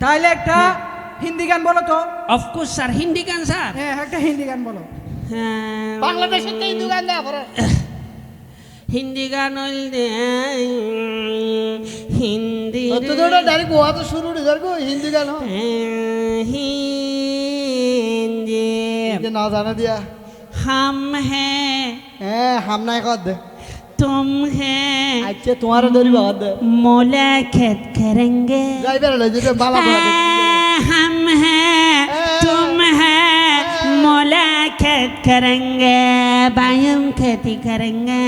তাহলে একটা হিন্দি গান বলো তো। অফকোর্স স্যার হিন্দি গান স্যার হ্যাঁ একটা হিন্দি গান বলো। হ্যাঁ। বাংলাদেশের তো হিন্দু গান হিন্দি গান হিন্দি তো তোরা ডাইরেক্ট ওয়া তো শুরু রে হিন্দি গান হ্যাঁ, হিন্দি। না জানা দিয়া। হাম হ্যাঁ। হ্যাঁ হাম নাই কর দে। तुम हैं আচ্ছা তোমার ধরি বাদ দে मुलाकात करेंगे যাই বেড়ে যেটা বালা বালা দে। हाँ, हम हैं तुम हैं मुलाकात करेंगे बायम खेती करेंगे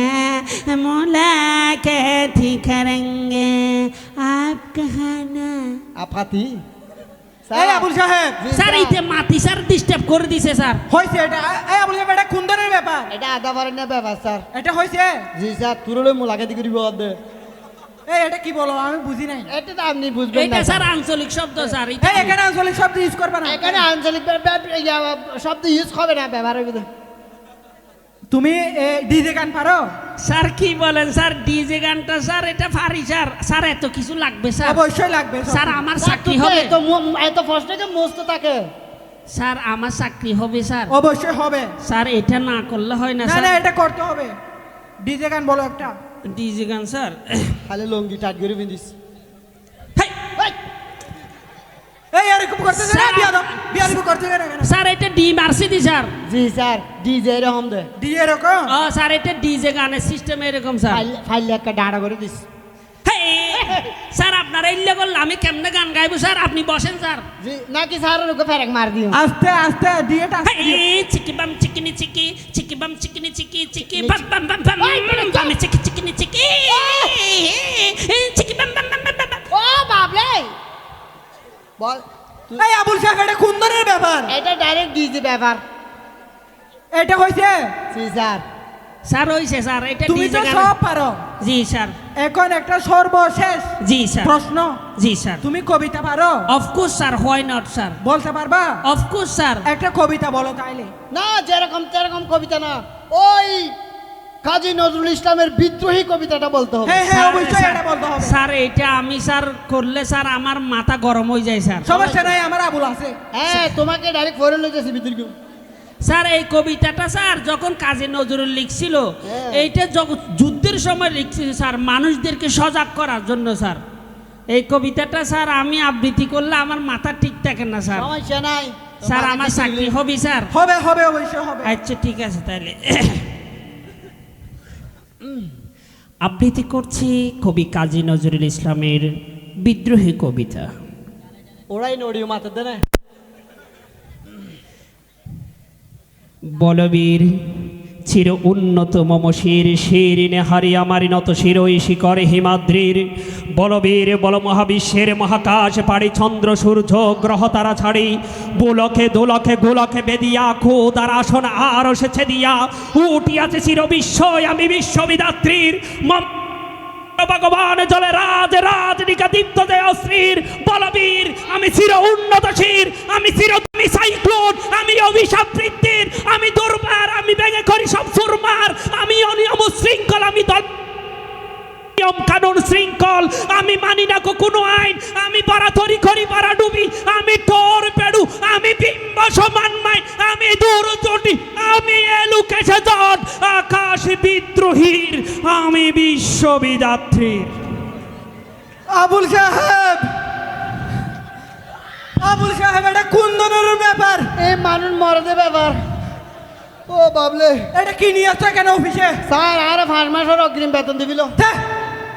मुलाकात ही करेंगे आप कहाँ ना আপাতি এই আবুল সাহেব স্যার এইতে মাতি স্যার ডিস্টার্ব করে দিছে স্যার হয়েছে এটা এই আবুল সাহেব এটা ব্যাপার। এটা ব্যাপার স্যার। এটা হয়েছে জি স্যার তুরলে দে এই এটা কি বলো? আমি বুঝি নাই। এটা তো আপনি বুঝবেন এটা স্যার। আঞ্চলিক শব্দ স্যার। এই এখানে আঞ্চলিক শব্দ ইউজ করবে না। এখানে আঞ্চলিক শব্দ ইউজ হবে না ব্যবহার হবে তুমি ডিজে গান পারো? স্যার কি বলেন স্যার? ডিজে গানটা স্যার এটা ফারি স্যার। স্যার এত কিছু লাগবে স্যার? অবশ্যই লাগবে। স্যার। আমার চাকরি তো হবে। এত এত ফার্স্ট থেকে মস্ত থাকে। স্যার আমার চাকরি হবে স্যার। অবশ্যই হবে। স্যার এটা না করলে হয় না না না স্যার এটা করতে হবে। ডিজে গান বলো একটা। ডিজে গান স্যার। খালি লঙ্গি টাইট করে পিন্দিস হেই, এই এরকম করতে না স্যার। বিয়া দাও। বিয়া দিব করতে না স্যার এটা ডি মারছি দি স্যার। জি স্যার ডিজে এরকম দে। ডি এরকম? ও স্যার এটা ডিজে গানের সিস্টেম এরকম স্যার। ফাইল একটা ডাড়া করে দিস। স্যার আপনার এলে করলে আমি কেমনে গান গাইবো স্যার? আপনি বসেন স্যার। নাকি স্যার ওকে ফেরেক মার দিও। আস্তে আস্তে দিও। হেই, চিকি বাম চিকিনি চিকি চিকি বাম চিকিনি চিকি চিকি বাম বাম বাম বাম বাম চিকি চিকিনি চিকি চিকি বাম বাম বাম বাম ও বাবলে বল এই আবুল সাহেব এটা খুন্দনের ব্যাপার? এটা ডাইরেক্ট ডিজে ব্যাপার। এটা হয়েছে জি স্যার। স্যার হইছে স্যার এটা তুমি তো সব পারো। জি স্যার। এখন একটা সর্বশেষ জি স্যার। প্রশ্ন। জি স্যার। তুমি কবিতা পারো? Of course sir why not sir বলতে পারবা? অফকোর্স স্যার একটা কবিতা বলো তাইলে। না যেরকম তেরকম কবিতা না ওই কাজী নজরুল ইসলামের বিদ্রোহী কবিতাটা বলতে হবে। হ্যাঁ হ্যাঁ অবশ্যই এটা বলতে হবে। স্যার এটা আমি স্যার করলে স্যার আমার মাথা গরম হয়ে যায় স্যার। সমস্যা নাই আমার আবুল আছে। হ্যাঁ তোমাকে ডাইরেক্ট ফরেন লইতেছি বিদ্রোহী স্যার এই কবিতাটা স্যার যখন কাজী নজরুল লিখছিল হ্যাঁ। এইটা যুদ্ধের সময় লিখছিল স্যার মানুষদেরকে সজাগ করার জন্য স্যার। এই কবিতাটা স্যার আমি আবৃত্তি করলে আমার মাথা ঠিক থাকে না স্যার। সমস্যা নাই। স্যার আমার চাকরি হবে স্যার। হবে হবে অবশ্যই হবে। আচ্ছা ঠিক আছে তাহলে। আবৃত্তি করছি কবি কাজী নজরুল ইসলামের বিদ্রোহী কবিতা। ওরাই নড়িও মাথা দে বলবীর, চির উন্নত মম শির শির নেহারি আমার নত শিরই শিকরে হিমাদ্রির। বলবীর, বল মহাবিশ্বের মহাকাশ, পাড়ি চন্দ্র, সূর্য, গ্রহ তারা ছাড়ি। বুলকে দোলকে গোলকে বেদিয়া খোদার আসন আর সেছে দিয়া। উঠিয়াছে চির বিশ্ব আমি বিশ্ববিদাত্রীর। মম ভগবান চলে রাজ রাজ নিকাদীপ্ত দেয় অশ্রীর বলবীর, আমি চির উন্নত শির আমি চির তুমি সাইক্লোন, আমি অভিশাপ বৃত্তির আমি দুর্বার, আমি ভেঙে করি সব সুরমার, আমি শৃঙ্খল। আমি মানি না কো কোনো আইন। আমি পারাতরি করি পারা ডুবি। আমি টোর পেড়ু আমি বিম্ব সমান মাই আমি দূর চটি আমি এলুকেছে জট। আকাশ বিদ্রোহীর আমি বিশ্ববিদাত্রীর আবুল সাহেব! আবুল সাহেব এটা কুন্দনের ব্যাপার? এই মানুষ মরদে ব্যাপার। ও বাবলে এটা কি নিয়ে আসছো কেন অফিসে? স্যার আর পাঁচ মাসের অগ্রিম বেতন দিবিল। ধ্যাঃ,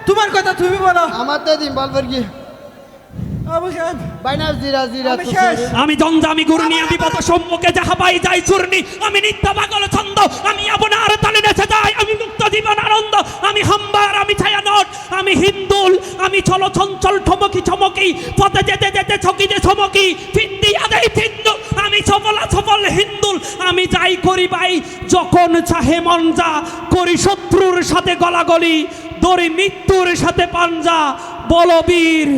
তোমার কথা তুমি বলো। আমার তো দিন বল কি? আবুল সাহেব। বাইনা জিরা জিরা আমি শেষ। আমি জঞ্জামি গুরুনি আমি পথ সম্মুখে যাহা পাই যাই চূর্ণি। আমি নিত্য পাগল ছন্দ। আমি আপনার তালে নেচে যাই। আমি মুক্ত জীবন আনন্দ। আমি হাম্বার আমি ছায়ানট আমি হিন্দুল। আমি চলো চঞ্চল ঠমকি চমকি পথে যেতে যেতে ছকিতে ছমকি ফিন্দি আদাই ফিন্দু। আমি সফলা সফল হিন্দুল। আমি যাই করি বাই যখন চাহে মন যা। করি শত্রুর সাথে গলাগলি। দড়ি মৃত্যুর সাথে পাঞ্জা বলবীর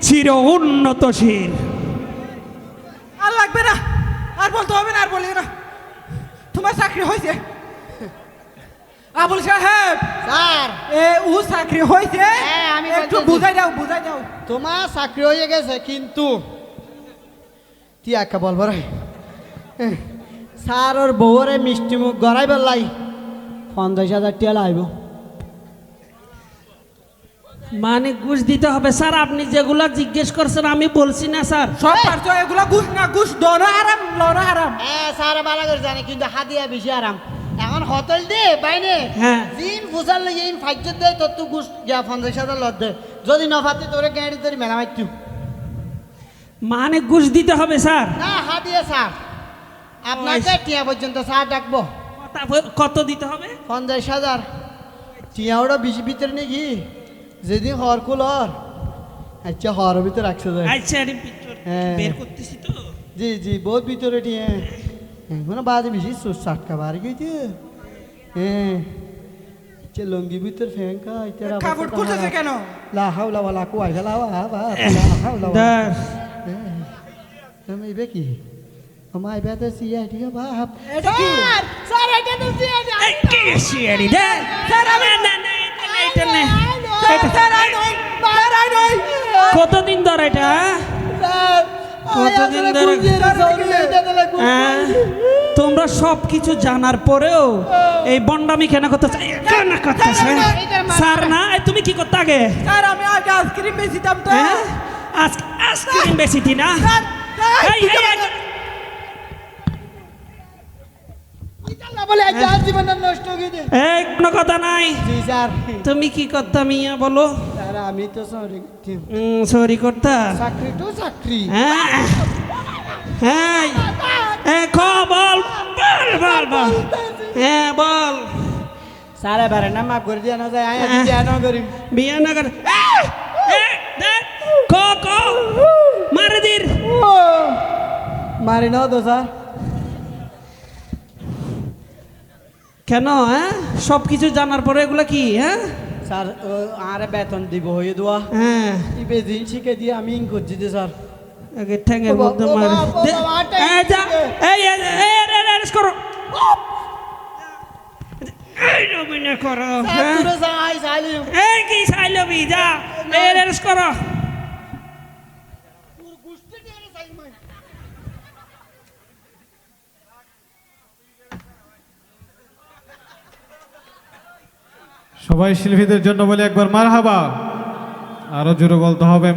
চির উন্নতশীল আর লাগবে না আর বলতে হবে না আর বলি না। তোমার চাকরি হয়েছে? আবুল সাহেব স্যার। এ ও চাকরি হয়েছে? হ্যাঁ, আমি একটু। বুঝাই দাও বুঝাই দাও। তোমার চাকরি হয়ে গেছে কিন্তু তুই একা বলব রে স্যার ওর বউরে মিষ্টি মুখ গড়াই বেলাই পঞ্চাশ হাজার টিয়া লাইব মানে ঘুষ দিতে হবে। স্যার আপনি যেগুলা জিজ্ঞেস করছেন আমি বলছি না স্যার। সব পারছ এগুলা ঘুষ না ঘুষ দনো আরাম লনো আরাম। হ্যাঁ স্যার ভালো করে জানে কিন্তু হাতিয়া বেশি আরাম। এখন হোটেল দে বাইনে হ্যাঁ। জিন ফুসার লাগে ইন ফাইজত দে তোর তো গুস গিয়া পঞ্চাশ হাজার লত দে। যদি নফাতে তোরে গাড়ি তোর মেলা মারতু মানে ঘুষ দিতে হবে স্যার। না হাতিয়া স্যার। আপনাকে টিয়া পর্যন্ত স্যার ডাকবো। কত দিতে হবে? পঞ্চাশ হাজার। টিয়া ওটা বেশি ভিতরে নাকি যেদিন হর কুল হর আচ্ছা হর ভিতরে রাখছে আচ্ছা আরে পিকচার হ্যাঁ। বের করতেছি তো। জি জি বহুত ভিতরে টিয়া এখন বাজে বেশি চাটকা বাড়ি গেছে। হ্যাঁ। আচ্ছা লঙ্গি ভিতর ফেঙ্কা ইতারা কাপড় খুলতেছে কেন? লা হাওলা ওয়ালা কুয়াই ফেলা ওয়া বা লা হাওলা ওয়ালা। দাস তুমি ইবে কি? আমার বেতে সিয়া বাপ। স্যার এটা তো সিয়া কি? সিঁড়ি স্যার, আমি- না, না, না, এটা না, কতদিন ধরে এটা হ্যাঁ? কতদিন ধরে? তোমরা সব কিছু জানার পরেও এই বন্ডামি কেন করতে চাই কেন করতেছে স্যার না তুমি কি করতে আগে স্যার আমি আগে আইসক্রিম বেচিতাম তো হ্যাঁ আইসক্রিম বেশি না এই, দিতে এই, আজ জীবন নষ্ট হয়ে গেছে। এই কোনো কথা নাই। জি স্যার। তুমি কি করতাম ইয়া বলো? স্যার আমি তো সরি সরি করতা। চাকরি তো চাকরি। হ্যাঁ হ্যাঁ এ খ বল বল বল বল। হ্যাঁ বল। স্যার এবারে না মাফ করে দিয়ে না যায় আমি হ্যাঁ। দিয়ে না করি। বিয়া না করে দে, ক ক মারে দির। মারি নাও তো স্যার। কেন হ্যাঁ? সব কিছু জানার পরে এগুলা কি হ্যাঁ? স্যার আরে বেতন দিব হয়ে দেওয়া হ্যাঁ। ইবে দিন শিখে দিয়ে আমি ইন করছি যে স্যার। আগে ঠ্যাঙের মধ্যে মারে। এই যা। এই এই এই, করো। এই রবিনে করো এই কি সাইলবি যা। এই রেস করো। সবাই শিল্পীদের জন্য বলে একবার মার হাবা আরও জোরে বলতে হবে